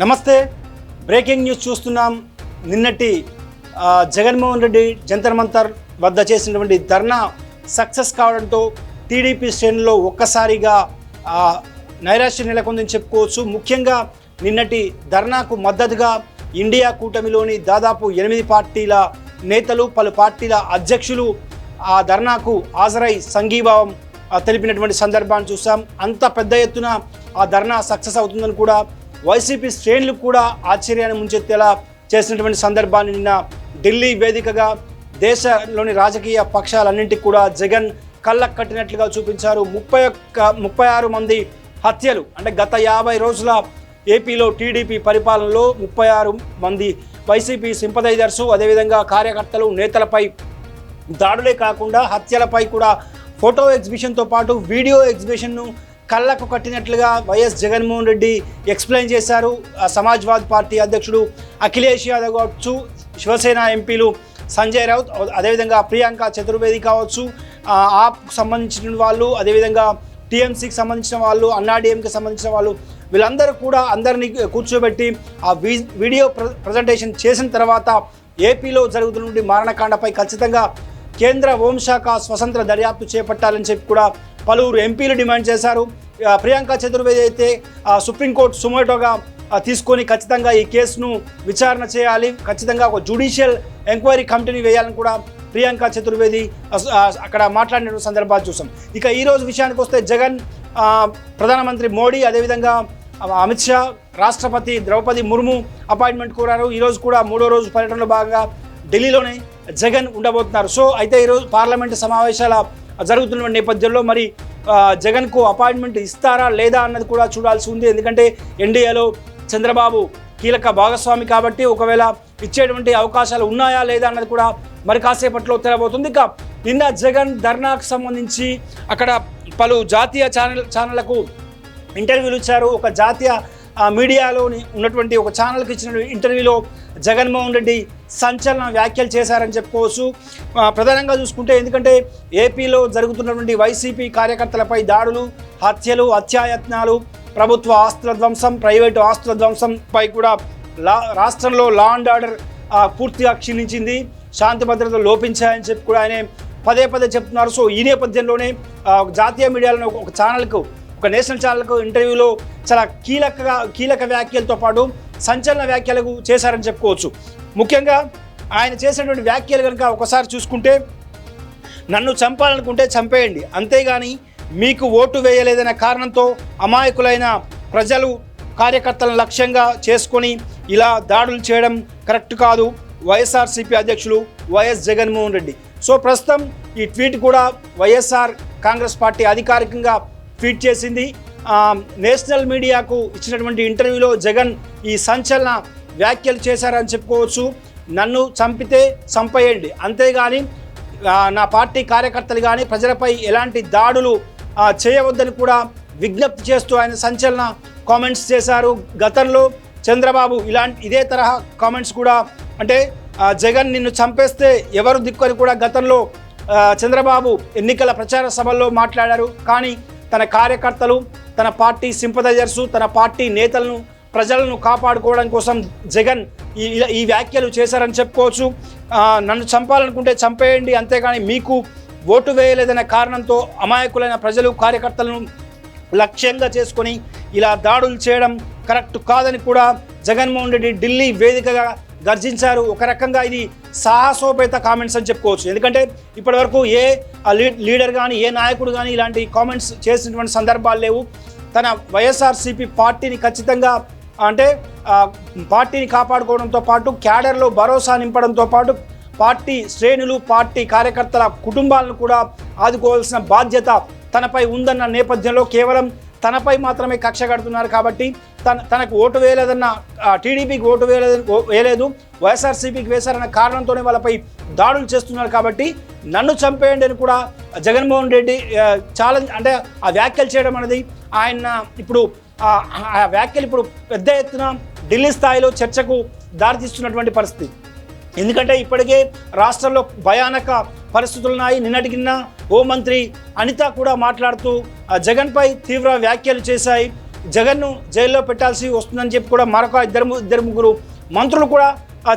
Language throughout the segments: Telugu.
నమస్తే. బ్రేకింగ్ న్యూస్ చూస్తున్నాం. నిన్నటి జగన్మోహన్ రెడ్డి జంతర్ మంతర్ వద్ద చేసినటువంటి ధర్నా సక్సెస్ కావడంతో టీడీపీ శ్రేణుల్లో ఒక్కసారిగా నైరాశ్య నైరాశ్యం నెలకొందని చెప్పుకోవచ్చు. ముఖ్యంగా నిన్నటి ధర్నాకు మద్దతుగా ఇండియా కూటమిలోని దాదాపు ఎనిమిది పార్టీల నేతలు పలు పార్టీల అధ్యక్షులు ఆ ధర్నాకు హాజరై సంఘీభావం తెలిపినటువంటి సందర్భాన్ని చూసాం అంత పెద్ద ఎత్తున ఆ ధర్నా సక్సెస్ అవుతుందని కూడా వైసీపీ శ్రేణులు కూడా ఆశ్చర్యాన్ని ముంచెత్తేలా చేసినటువంటి సందర్భాన్ని నిన్న ఢిల్లీ వేదికగా దేశంలోని రాజకీయ పక్షాలన్నింటికి కూడా జగన్ కళ్ళ కట్టినట్లుగా చూపించారు. ముప్పై ఒక్క ముప్పై ఆరు మంది హత్యలు అంటే గత యాభై రోజుల ఏపీలో టీడీపీ పరిపాలనలో ముప్పై ఆరు మంది వైసీపీ సింపదైజర్సు అదేవిధంగా కార్యకర్తలు నేతలపై దాడులే కాకుండా హత్యలపై కూడా ఫోటో ఎగ్జిబిషన్తో పాటు వీడియో ఎగ్జిబిషన్ను కళ్ళకు కట్టినట్లుగా Y S Jaganmohan Reddy explain చేశారు. సమాజ్వాద్ పార్టీ అధ్యక్షుడు అఖిలేష్ యాదవ్ కావచ్చు శివసేన ఎంపీలు సంజయ్ రౌత్ అదేవిధంగా ప్రియాంక చతుర్వేది కావచ్చు. ఆప్కు సంబంధించిన వాళ్ళు అదేవిధంగా టీఎంసీకి సంబంధించిన వాళ్ళు అన్నాడీఎంకి సంబంధించిన వాళ్ళు వీళ్ళందరూ కూడా అందరినీ కూర్చోబెట్టి ఆ వీ- వీడియో ప్ర ప్రజెంటేషన్ చేసిన తర్వాత ఏపీలో జరుగుతున్న మారణకాండపై ఖచ్చితంగా కేంద్ర హోంశాఖ స్వతంత్ర దర్యాప్తు చేపట్టాలని చెప్పి కూడా పలువురు ఎంపీలు డిమాండ్ చేశారు. ప్రియాంక చతుర్వేది అయితే సుప్రీంకోర్టు సుమోటోగా తీసుకొని ఖచ్చితంగా ఈ కేసును విచారణ చేయాలి. ఖచ్చితంగా ఒక జుడిషియల్ ఎంక్వైరీ కమిటీని వేయాలని కూడా ప్రియాంక చతుర్వేది అక్కడ మాట్లాడిన సందర్భాలు చూసాం. ఇక ఈరోజు విషయానికి వస్తే జగన్ ప్రధానమంత్రి మోడీ అదేవిధంగా అమిత్ షా రాష్ట్రపతి ద్రౌపది ముర్ము అపాయింట్మెంట్ కోరారు. ఈరోజు కూడా మూడో రోజు పర్యటనలో భాగంగా ఢిల్లీలోనే జగన్ ఉండబోతున్నారు. సో అయితే ఈరోజు పార్లమెంటు సమావేశాల జరుగుతున్న నేపథ్యంలో మరి జగన్కు అపాయింట్మెంట్ ఇస్తారా లేదా అన్నది కూడా చూడాల్సి ఉంది. ఎందుకంటే ఎన్డీఏలో చంద్రబాబు కీలక భాగస్వామి కాబట్టి ఒకవేళ ఇచ్చేటువంటి అవకాశాలు ఉన్నాయా లేదా అన్నది కూడా మరి కాసేపట్లో తెలబోతుంది. ఇక నిన్న జగన్ ధర్నాకు సంబంధించి అక్కడ పలు జాతీయ ఛానల్ ఛానళ్ళకు ఇంటర్వ్యూలు ఇచ్చారు. ఒక జాతీయ మీడియాలోని ఉన్నటువంటి ఒక ఛానల్కి ఇచ్చిన ఇంటర్వ్యూలో జగన్మోహన్ రెడ్డి సంచలన వ్యాఖ్యలు చేశారని చెప్పుకోవచ్చు. ప్రధానంగా చూసుకుంటే ఎందుకంటే ఏపీలో జరుగుతున్నటువంటి వైసీపీ కార్యకర్తలపై దాడులు హత్యలు హత్యాయత్నాలు ప్రభుత్వ ఆస్తుల ధ్వంసం ప్రైవేటు ఆస్తుల ధ్వంసంపై కూడా లా రాష్ట్రంలో లా అండ్ ఆర్డర్ పూర్తిగా క్షీణించింది. శాంతి భద్రతలు లోపించాయని చెప్పి కూడా ఆయన పదే పదే చెప్తున్నారు. సో ఈ నేపథ్యంలోనే జాతీయ మీడియాలో ఒక ఛానల్కు ఒక నేషనల్ ఛానల్కు ఇంటర్వ్యూలో చాలా కీలకగా కీలక వ్యాఖ్యలతో పాటు సంచలన వ్యాఖ్యలకు చేశారని చెప్పుకోవచ్చు. ముఖ్యంగా ఆయన చేసినటువంటి వ్యాఖ్యలు కనుక ఒకసారి చూసుకుంటే నన్ను చంపాలనుకుంటే చంపేయండి. అంతేగాని మీకు ఓటు వేయలేదనే కారణంతో అమాయకులైన ప్రజలు కార్యకర్తలను లక్ష్యంగా చేసుకొని ఇలా దాడులు చేయడం కరెక్ట్ కాదు. వైఎస్ఆర్సీపీ అధ్యక్షులు వైఎస్ జగన్మోహన్ రెడ్డి. సో ప్రస్తుతం ఈ ట్వీట్ కూడా వైఎస్ఆర్ కాంగ్రెస్ పార్టీ అధికారికంగా ట్వీట్ చేసింది. నేషనల్ మీడియాకు ఇచ్చినటువంటి ఇంటర్వ్యూలో జగన్ ఈ సంచలన వ్యాఖ్యలు చేశారని చెప్పుకోవచ్చు. నన్ను చంపితే చంపేయండి. అంతేగాని నా పార్టీ కార్యకర్తలు కానీ ప్రజలపై ఎలాంటి దాడులు చేయవద్దని కూడా విజ్ఞప్తి చేస్తూ ఆయన సంచలన కామెంట్స్ చేశారు. గతంలో చంద్రబాబు ఇలాంటి ఇదే తరహా కామెంట్స్ కూడా అంటే జగన్ నిన్ను చంపేస్తే ఎవరు దిక్కు అని కూడా గతంలో చంద్రబాబు ఎన్నికల ప్రచార సభల్లో మాట్లాడారు. కానీ తన కార్యకర్తలు తన పార్టీ సింపదైజర్సు తన పార్టీ నేతలను ప్రజలను కాపాడుకోవడం కోసం జగన్ ఈ ఇలా- ఈ వ్యాఖ్యలు చేశారని చెప్పుకోవచ్చు. నన్ను చంపాలనుకుంటే చంపేయండి అంతేగాని మీకు ఓటు వేయలేదనే కారణంతో అమాయకులైన ప్రజలు కార్యకర్తలను లక్ష్యంగా చేసుకొని ఇలా దాడులు చేయడం కరెక్ట్ కాదని కూడా జగన్మోహన్ రెడ్డి ఢిల్లీ వేదికగా గర్జించారు. ఒక రకంగా ఇది సాహసోపేత కామెంట్స్ అని చెప్పుకోవచ్చు. ఎందుకంటే ఇప్పటివరకు ఏ లీడర్ కానీ ఏ నాయకుడు కానీ ఇలాంటి కామెంట్స్ చేసినటువంటి సందర్భాలు లేవు. తన వైఎస్ఆర్సీపీ పార్టీని ఖచ్చితంగా అంటే పార్టీని కాపాడుకోవడంతో పాటు క్యాడర్లో భరోసా నింపడంతో పాటు పార్టీ శ్రేణులు పార్టీ కార్యకర్తల కుటుంబాలను కూడా ఆదుకోవాల్సిన బాధ్యత తనపై ఉందన్న నేపథ్యంలో కేవలం తనపై మాత్రమే కక్ష కడుతున్నారు కాబట్టి తన తనకు ఓటు వేయలేదన్న టీడీపీకి ఓటు వేయలేదు వేయలేదు. వైఎస్ఆర్సీపీకి వేశారన్న కారణంతోనే వాళ్ళపై దాడులు చేస్తున్నారు కాబట్టి నన్ను చంపేయండి అని కూడా జగన్మోహన్ రెడ్డి ఛాలెంజ్ అంటే ఆ వ్యాఖ్యలు చేయడం అనేది ఆయన ఇప్పుడు ఆ వ్యాఖ్యలు ఇప్పుడు పెద్ద ఎత్తున ఢిల్లీ స్థాయిలో చర్చకు దారితీస్తున్నటువంటి పరిస్థితి. ఎందుకంటే ఇప్పటికే రాష్ట్రంలో భయానక పరిస్థితులు ఉన్నాయి నిన్నటికి నిన్న హోంమంత్రి అనిత కూడా మాట్లాడుతూ జగన్పై తీవ్ర వ్యాఖ్యలు చేశాయి. జగన్ను జైల్లో పెట్టాల్సి వస్తుందని చెప్పి కూడా మరొక ఇద్దరు ఇద్దరు ముగ్గురు మంత్రులు కూడా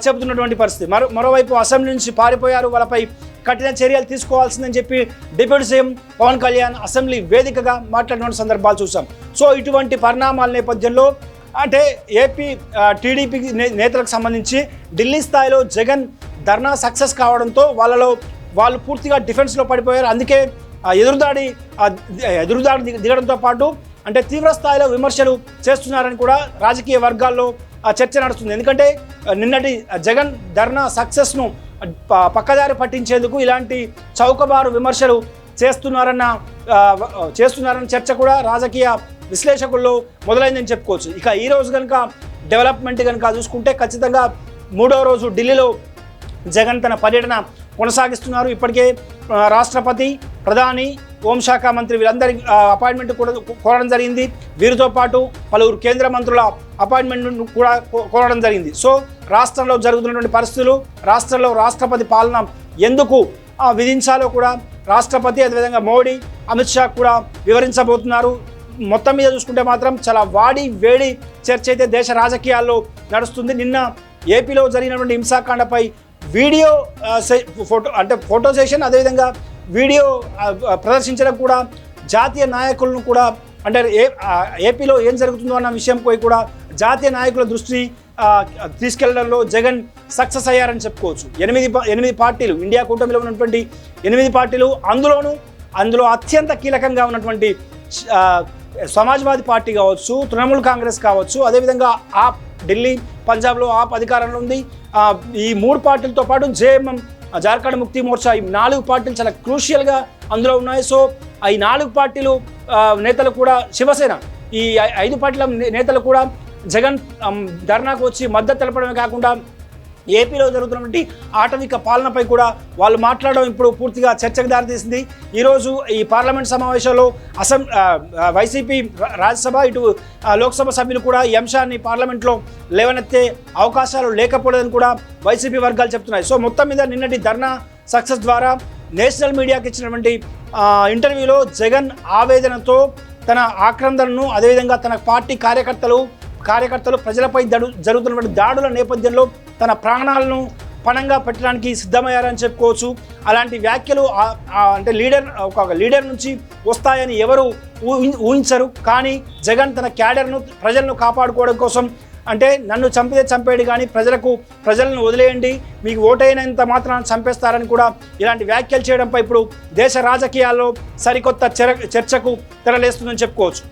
చెబుతున్నటువంటి పరిస్థితి. మరో మరోవైపు అసెంబ్లీ నుంచి పారిపోయారు. వాళ్ళపై కఠిన చర్యలు తీసుకోవాల్సిందని చెప్పి deputy CM Pawan Kalyan assembly వేదికగా మాట్లాడిన సందర్భాలు చూసాం సో ఇటువంటి పరిణామాల నేపథ్యంలో అంటే ఏపీ టీడీపీ నేతలకు సంబంధించి ఢిల్లీ స్థాయిలో జగన్ ధర్నా సక్సెస్ కావడంతో వాళ్ళలో వాళ్ళు పూర్తిగా డిఫెన్స్లో పడిపోయారు. అందుకే ఆ ఎదురుదాడి ఎదురుదాడి దిగడంతో పాటు అంటే తీవ్ర స్థాయిలో విమర్శలు చేస్తున్నారని కూడా రాజకీయ వర్గాల్లో ఆ చర్చ నడుస్తుంది. ఎందుకంటే నిన్నటి జగన్ ధర్నా సక్సెస్ను పక్కదారి పట్టించేందుకు ఇలాంటి చౌకబారు విమర్శలు చేస్తున్నారన్న చేస్తున్నారన్న చర్చ కూడా రాజకీయ విశ్లేషకుల్లో మొదలైందని చెప్పుకోవచ్చు. ఇక ఈ రోజు కనుక డెవలప్మెంట్ కనుక చూసుకుంటే ఖచ్చితంగా మూడో రోజు ఢిల్లీలో జగన్ తన పర్యటన కొనసాగిస్తున్నారు. ఇప్పటికే రాష్ట్రపతి ప్రధాని హోంశాఖ మంత్రి వీరందరి అపాయింట్మెంట్ కూడా కోరడం జరిగింది. వీరితో పాటు పలువురు కేంద్ర మంత్రుల అపాయింట్మెంట్ కూడా కోరడం జరిగింది. సో రాష్ట్రంలో జరుగుతున్నటువంటి పరిస్థితులు రాష్ట్రంలో రాష్ట్రపతి పాలన ఎందుకు ఆ, విధించాలో కూడా రాష్ట్రపతి అదేవిధంగా మోడీ అమిత్ షా కూడా వివరించబోతున్నారు. మొత్తం మీద చూసుకుంటే మాత్రం చాలా వాడి వేడి చర్చ అయితే దేశ రాజకీయాల్లో నడుస్తుంది. నిన్న ఏపీలో జరిగినటువంటి హింసాకాండపై వీడియో సె- ఫోటో అంటే ఫోటో సెషన్ అదేవిధంగా వీడియో ప్రదర్శించడం కూడా జాతీయ నాయకులను కూడా అంటే ఏ ఏపీలో ఏం జరుగుతుందో అన్న విషయంపై కూడా జాతీయ నాయకుల దృష్టి తీసుకెళ్ళడంలో జగన్ సక్సెస్ అయ్యారని చెప్పుకోవచ్చు. ఎనిమిది ఎనిమిది పార్టీలు ఇండియా కూటమిలో ఉన్నటువంటి ఎనిమిది పార్టీలు అందులోనూ అందులో అత్యంత కీలకంగా ఉన్నటువంటి సమాజ్వాదీ పార్టీ కావచ్చు తృణమూల్ కాంగ్రెస్ కావచ్చు అదేవిధంగా ఆ ఢిల్లీ పంజాబ్లో ఆప్ అధికారంలో ఉంది. ఈ మూడు పార్టీలతో పాటు జేఎంఎం జార్ఖండ్ ముక్తి మోర్చా ఈ నాలుగు పార్టీలు చాలా క్రూషియల్గా అందులో ఉన్నాయి. సో ఈ నాలుగు పార్టీలు నేతలు కూడా శివసేన. ఈ ఐదు పార్టీల నే- నేతలు కూడా జగన్ ధర్నాకు వచ్చి మద్దతు తెలపడమే కాకుండా ఏపీలో జరుగుతున్నటువంటి ఆటవిక పాలనపై కూడా వాళ్ళు మాట్లాడడం ఇప్పుడు పూర్తిగా చర్చకు దారితీసింది. ఈరోజు ఈ పార్లమెంట్ సమావేశంలో అసెం వైసీపీ రాజ్యసభ ఇటు లోక్సభ సభ్యులు కూడా ఈ అంశాన్ని పార్లమెంట్లో లేవనెత్తే అవకాశాలు లేకపోలేదని కూడా వైసీపీ వర్గాలు చెప్తున్నాయి. సో మొత్తం మీద నిన్నటి ధర్నా సక్సెస్ ద్వారా నేషనల్ మీడియాకి ఇచ్చినటువంటి ఇంటర్వ్యూలో జగన్ ఆవేదనతో తన ఆక్రందనను అదేవిధంగా తన పార్టీ కార్యకర్తలు కార్యకర్తలు ప్రజలపై దడు జరుగుతున్నటువంటి దాడుల నేపథ్యంలో తన ప్రాణాలను పణంగా పెట్టడానికి సిద్ధమయ్యారని చెప్పుకోవచ్చు. అలాంటి వ్యాఖ్యలు అంటే లీడర్ ఒక లీడర్ నుంచి వస్తాయని ఎవరు ఊహించరు. కానీ జగన్ తన క్యాడర్ను ప్రజలను కాపాడుకోవడం కోసం అంటే నన్ను చంపితే చంపేడు కానీ ప్రజలకు ప్రజలను వదిలేయండి మీకు ఓటైనంత మాత్రాన్ని చంపేస్తారని కూడా ఇలాంటి వ్యాఖ్యలు చేయడంపై ఇప్పుడు దేశ రాజకీయాల్లో సరికొత్త చర్చకు తెరలేస్తుందని చెప్పుకోవచ్చు.